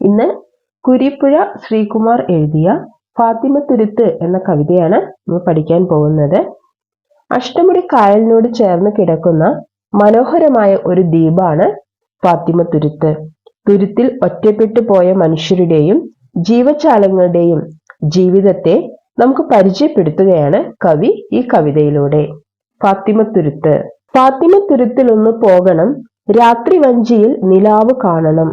ഇന്ന് കുരിപ്പുഴ ശ്രീകുമാർ എഴുതിയ ഫാത്തിമ തുരുത്ത് എന്ന കവിതയാണ് നമ്മൾ പഠിക്കാൻ പോകുന്നത്. അഷ്ടമുടി കായലിനോട് ചേർന്ന് കിടക്കുന്ന മനോഹരമായ ഒരു ദ്വീപാണ് ഫാത്തിമ തുരുത്ത്. തുരുത്തിൽ ഒറ്റപ്പെട്ടു പോയ മനുഷ്യരുടെയും ജീവജാലങ്ങളുടെയും ജീവിതത്തെ നമുക്ക് പരിചയപ്പെടുത്തുകയാണ് കവി ഈ കവിതയിലൂടെ. ഫാത്തിമ തുരുത്ത്. ഫാത്തിമ തുരുത്തിൽ ഒന്ന് പോകണം രാത്രി വഞ്ചിയിൽ നിലാവ് കാണണം.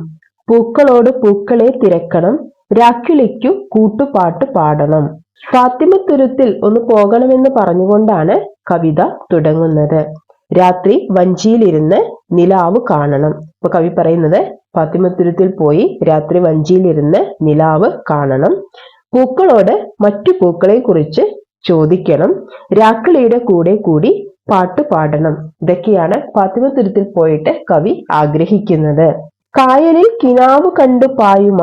പൂക്കളോട് പൂക്കളെ തിരക്കണം. രാക്കിളിക്കു കൂട്ടുപാട്ട് പാടണം. ഫാത്തിമ തുരുത്തിൽ ഒന്ന് പോകണമെന്ന് പറഞ്ഞുകൊണ്ടാണ് കവിത തുടങ്ങുന്നത്. രാത്രി വഞ്ചിയിലിരുന്ന് നിലാവ് കാണണം. ഇപ്പൊ കവി പറയുന്നത് ഫാത്തിമത്തുരുത്തിൽ പോയി രാത്രി വഞ്ചിയിലിരുന്ന് നിലാവ് കാണണം. പൂക്കളോട് മറ്റു പൂക്കളെ കുറിച്ച് ചോദിക്കണം. രാക്കിളിയുടെ കൂടെ കൂടി പാട്ട് പാടണം. ഇതൊക്കെയാണ് ഫാത്തിമത്തുരുത്തിൽ പോയിട്ട് കവി ആഗ്രഹിക്കുന്നത്. കായലിൽ കിനാവ് കണ്ടു പായുമ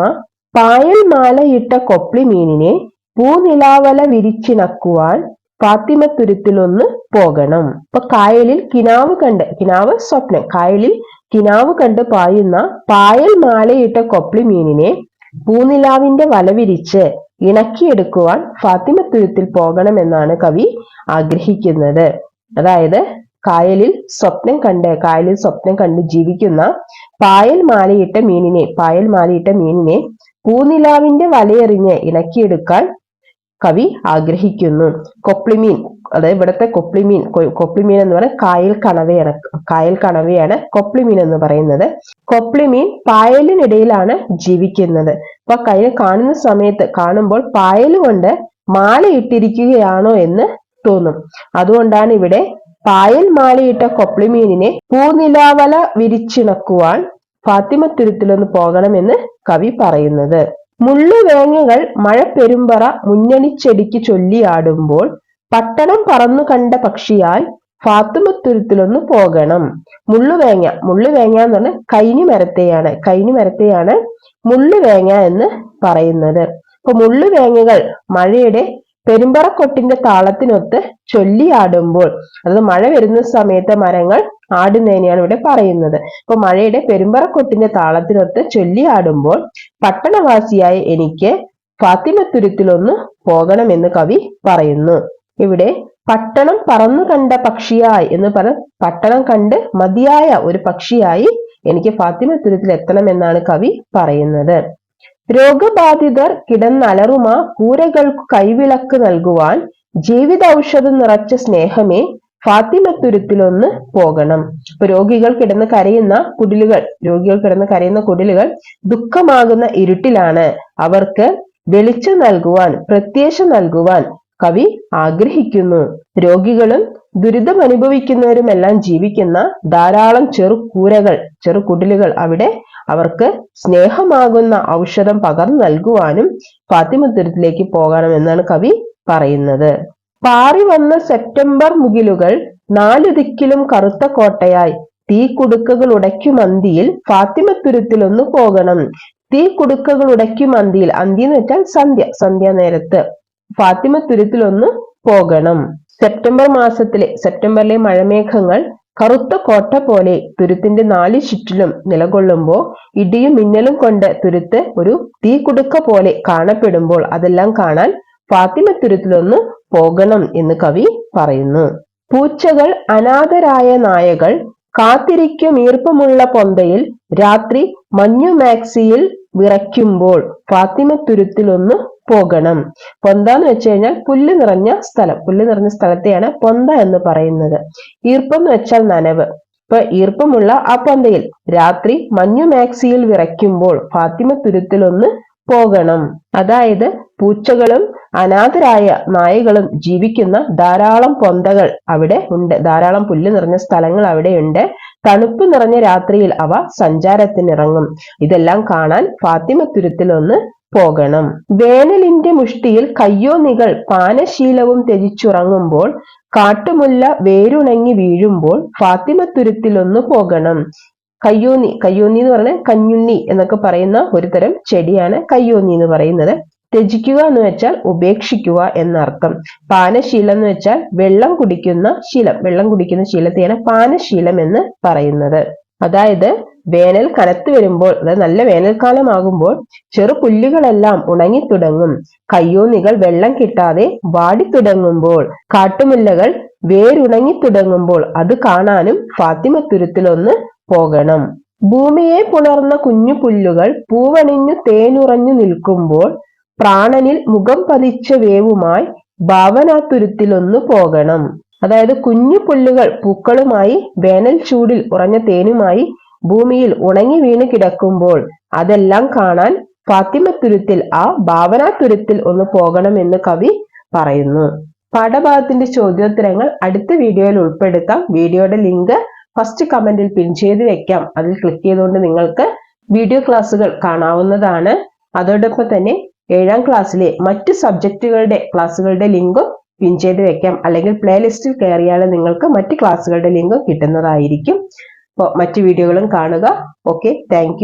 പായൽ മാലയിട്ട കൊപ്ലി മീനിനെ പൂനിലാവല വിരിച്ചിണക്കുവാൻ ഫാത്തിമത്തുരുത്തിലൊന്ന് പോകണം. ഇപ്പൊ കായലിൽ കിനാവ് കണ്ട് കിനാവ് സ്വപ്നം കായലിൽ കിനാവ് കണ്ട് പായുന്ന പായൽ മാലയിട്ട കൊപ്ലി മീനിനെ പൂനിലാവിന്റെ വല വിരിച്ച് ഇണക്കിയെടുക്കുവാൻ ഫാത്തിമത്തുരുത്തിൽ പോകണമെന്നാണ് കവി ആഗ്രഹിക്കുന്നത്. അതായത് കായലിൽ സ്വപ്നം കണ്ട് കായലിൽ സ്വപ്നം കണ്ട് ജീവിക്കുന്ന പായൽ മാലയിട്ട മീനിനെ പായൽ മാലയിട്ട മീനിനെ പൂനിലാവിന്റെ വലയെറിഞ്ഞ് ഇണക്കിയെടുക്കാൻ കവി ആഗ്രഹിക്കുന്നു. കൊപ്ലിമീൻ അതായത് ഇവിടുത്തെ കൊപ്ലിമീൻ കൊപ്ലിമീൻ എന്ന് പറയുന്നത് കായൽ കണവയാണ് കായൽ കണവയാണ് കൊപ്ലിമീൻ എന്ന് പറയുന്നത്. കൊപ്ലിമീൻ പായലിനിടയിലാണ് ജീവിക്കുന്നത്. അപ്പൊ കയ്യിൽ കാണുന്ന സമയത്ത് കാണുമ്പോൾ പായൽ കൊണ്ട് മാല ഇട്ടിരിക്കുകയാണോ എന്ന് തോന്നും. അതുകൊണ്ടാണ് ഇവിടെ പായൽ മാലയിട്ട കൊപ്ലിമീനിനെ പൂനിലാവല വിരിച്ചിണക്കുവാൻ ഫാത്തിമത്തുരുത്തിലൊന്ന് പോകണമെന്ന് കവി പറയുന്നത്. മുള്ളുവേങ്ങകൾ മഴ പെരുമ്പറ മുന്നണിച്ചെടിക്ക് ചൊല്ലിയാടുമ്പോൾ പട്ടണം പറന്നു കണ്ട പക്ഷിയാൽ ഫാത്തിമത്തുരുത്തിലൊന്ന് പോകണം. മുള്ളുവേങ്ങ മുള്ളുവേങ്ങ എന്ന് പറഞ്ഞാൽ കൈനി മരത്തെയാണ് കൈനി മരത്തെയാണ് മുള്ളുവേങ്ങ എന്ന് പറയുന്നത്. അപ്പൊ മുള്ളുവേങ്ങകൾ മഴയുടെ പെരുമ്പറക്കൊട്ടിന്റെ താളത്തിനൊത്ത് ചൊല്ലിയാടുമ്പോൾ അതായത് മഴ വരുന്ന സമയത്ത് മരങ്ങൾ ആടുന്നതിനെയാണ് ഇവിടെ പറയുന്നത്. അപ്പൊ മഴയുടെ പെരുമ്പറക്കൊട്ടിന്റെ താളത്തിനൊത്ത് ചൊല്ലിയാടുമ്പോൾ പട്ടണവാസിയായ എനിക്ക് ഫാത്തിമത്തുരുത്തിലൊന്ന് പോകണമെന്ന് കവി പറയുന്നു. ഇവിടെ പട്ടണം പറന്നു കണ്ട പക്ഷിയായി എന്ന് പറ പട്ടണം കണ്ട് മതിയായ ഒരു പക്ഷിയായി എനിക്ക് ഫാത്തിമത്തുരുത്തിൽ എത്തണമെന്നാണ് കവി പറയുന്നത്. രോഗബാധിതർ കിടന്നലറുമ കൂരകൾക്ക് കൈവിളക്ക് നൽകുവാൻ ജീവിതൌഷധം നിറച്ച സ്നേഹമേ ഫാത്തിമത്തുരുത്തിലൊന്ന് പോകണം. ഇപ്പൊ രോഗികൾ കിടന്ന് കരയുന്ന കുടിലുകൾ രോഗികൾ കിടന്ന് കരയുന്ന കുടിലുകൾ ദുഃഖമാകുന്ന ഇരുട്ടിലാണ്. അവർക്ക് വെളിച്ചം നൽകുവാൻ പ്രത്യാശ നൽകുവാൻ കവി ആഗ്രഹിക്കുന്നു. രോഗികളും ദുരിതം അനുഭവിക്കുന്നവരുമെല്ലാം ജീവിക്കുന്ന ധാരാളം ചെറുകൂരകൾ ചെറുകുടിലുകൾ അവിടെ അവർക്ക് സ്നേഹമാകുന്ന ഔഷധം പകർന്നു നൽകുവാനും ഫാത്തിമ ദുരിതത്തിലേക്ക് പോകണമെന്നാണ് കവി പറയുന്നത്. പാറി വന്ന സെപ്റ്റംബർ മുകിലുകൾ നാലു ദിക്കിലും കറുത്ത കോട്ടയായി തീ കുടുക്കകൾ ഉടയ്ക്കുമന്തിയിൽ ഫാത്തിമത്തുരത്തിലൊന്നു പോകണം. തീ കുടുക്കകൾ ഉടയ്ക്കുമന്തിയിൽ അന്തി എന്ന് വെച്ചാൽ സന്ധ്യ സന്ധ്യാ നേരത്ത് ഫാത്തിമത്തുരത്തിലൊന്ന് പോകണം. സെപ്റ്റംബർ മാസത്തിലെ സെപ്റ്റംബറിലെ മഴമേഘങ്ങൾ കറുത്ത കോട്ട പോലെ തുരുത്തിന്റെ നാല് ചുറ്റിലും നിലകൊള്ളുമ്പോൾ ഇടിയും മിന്നലും കൊണ്ട് തുരുത്ത് ഒരു തീ കുടുക്ക പോലെ കാണപ്പെടുമ്പോൾ അതെല്ലാം കാണാൻ ഫാത്തിമ തുരുത്തിലൊന്ന് പോകണം എന്ന് കവി പറയുന്നു. പൂച്ചകൾ അനാഥരായ നായകൾ കാത്തിരിക്കും ഈർപ്പമുള്ള പൊന്തയിൽ രാത്രി മഞ്ഞു മാക്സിയിൽ വിറയ്ക്കുമ്പോൾ ഫാത്തിമത്തുരുത്തിലൊന്ന് പോകണം. പൊന്ത എന്ന് വെച്ച് കഴിഞ്ഞാൽ പുല്ല് നിറഞ്ഞ സ്ഥലം. പുല്ല് നിറഞ്ഞ സ്ഥലത്തെയാണ് പൊന്ത എന്ന് പറയുന്നത്. ഈർപ്പം എന്ന് വെച്ചാൽ നനവ്. ഇപ്പൊ ഈർപ്പമുള്ള ആ പൊന്തയിൽ രാത്രി മഞ്ഞു മാക്സിയിൽ വിറയ്ക്കുമ്പോൾ ഫാത്തിമ തുരുത്തിലൊന്ന് പോകണം. അതായത് പൂച്ചകളും അനാഥരായ നായകളും ജീവിക്കുന്ന ധാരാളം പൊന്തകൾ അവിടെ ഉണ്ട്. ധാരാളം പുല്ല് നിറഞ്ഞ സ്ഥലങ്ങൾ അവിടെ ഉണ്ട്. തണുപ്പ് നിറഞ്ഞ രാത്രിയിൽ അവ സഞ്ചാരത്തിനിറങ്ങും. ഇതെല്ലാം കാണാൻ ഫാത്തിമ ഒന്ന് പോകണം. വേനലിന്റെ മുഷ്ടിയിൽ കയ്യോനികൾ പാനശീലവും ത്യജിച്ചുറങ്ങുമ്പോൾ കാട്ടുമുല്ല വേരുണങ്ങി വീഴുമ്പോൾ ഫാത്തിമ തുരുത്തിലൊന്ന് പോകണം. കയ്യോന്നി കയ്യോന്നി എന്ന് പറഞ്ഞാൽ കഞ്ഞുണ്ണി എന്നൊക്കെ പറയുന്ന ഒരു തരം ചെടിയാണ് കയ്യോന്നി എന്ന് പറയുന്നത്. ത്യജിക്കുക എന്ന് വെച്ചാൽ ഉപേക്ഷിക്കുക എന്നർത്ഥം. പാനശീലം എന്ന് വെച്ചാൽ വെള്ളം കുടിക്കുന്ന ശീലം. വെള്ളം കുടിക്കുന്ന ശീലത്തെയാണ് പാനശീലം എന്ന് പറയുന്നത്. അതായത് വേനൽ കനത്തു വരുമ്പോൾ അതായത് നല്ല വേനൽക്കാലമാകുമ്പോൾ ചെറു പുല്ലുകളെല്ലാം ഉണങ്ങിത്തുടങ്ങും. കയ്യോന്നികൾ വെള്ളം കിട്ടാതെ വാടിത്തുടങ്ങുമ്പോൾ കാട്ടുമുല്ലകൾ വേരുണങ്ങിത്തുടങ്ങുമ്പോൾ അത് കാണാനും ഫാത്തിമ തുരുത്തിലൊന്ന് പോകണം. ഭൂമിയെ പുണർന്ന കുഞ്ഞു പുല്ലുകൾ പൂവണിഞ്ഞു തേനുറഞ്ഞു നിൽക്കുമ്പോൾ പ്രാണനിൽ മുഖം പതിച്ച വേവുമായി ഭാവനാതുരുത്തിലൊന്നു പോകണം. അതായത് കുഞ്ഞു പുല്ലുകൾ പൂക്കളുമായി വേനൽ ചൂടിൽ ഉറഞ്ഞ തേനുമായി ഭൂമിയിൽ ഉണങ്ങി വീണ് കിടക്കുമ്പോൾ അതെല്ലാം കാണാൻ ഫാത്തിമത്തുരുത്തിൽ ആ ഭാവനാതുരുത്തിൽ ഒന്ന് പോകണമെന്ന് കവി പറയുന്നു. പാഠഭാഗത്തിന്റെ ചോദ്യോത്തരങ്ങൾ അടുത്ത വീഡിയോയിൽ ഉൾപ്പെടുത്താം. വീഡിയോയുടെ ലിങ്ക് ഫസ്റ്റ് കമന്റിൽ പിൻ ചെയ്ത് വെക്കാം. അതിൽ ക്ലിക്ക് ചെയ്തുകൊണ്ട് നിങ്ങൾക്ക് വീഡിയോ ക്ലാസ്സുകൾ കാണാവുന്നതാണ്. അതോടൊപ്പം തന്നെ ഏഴാം ക്ലാസ്സിലെ മറ്റ് സബ്ജക്റ്റുകളുടെ ക്ലാസ്സുകളുടെ ലിങ്കും പിൻ ചെയ്ത് വെക്കാം. അല്ലെങ്കിൽ പ്ലേലിസ്റ്റിൽ കയറിയാൽ നിങ്ങൾക്ക് മറ്റ് ക്ലാസ്സുകളുടെ ലിങ്കും കിട്ടുന്നതായിരിക്കും. അപ്പോൾ മറ്റ് വീഡിയോകളും കാണുക. Okay thank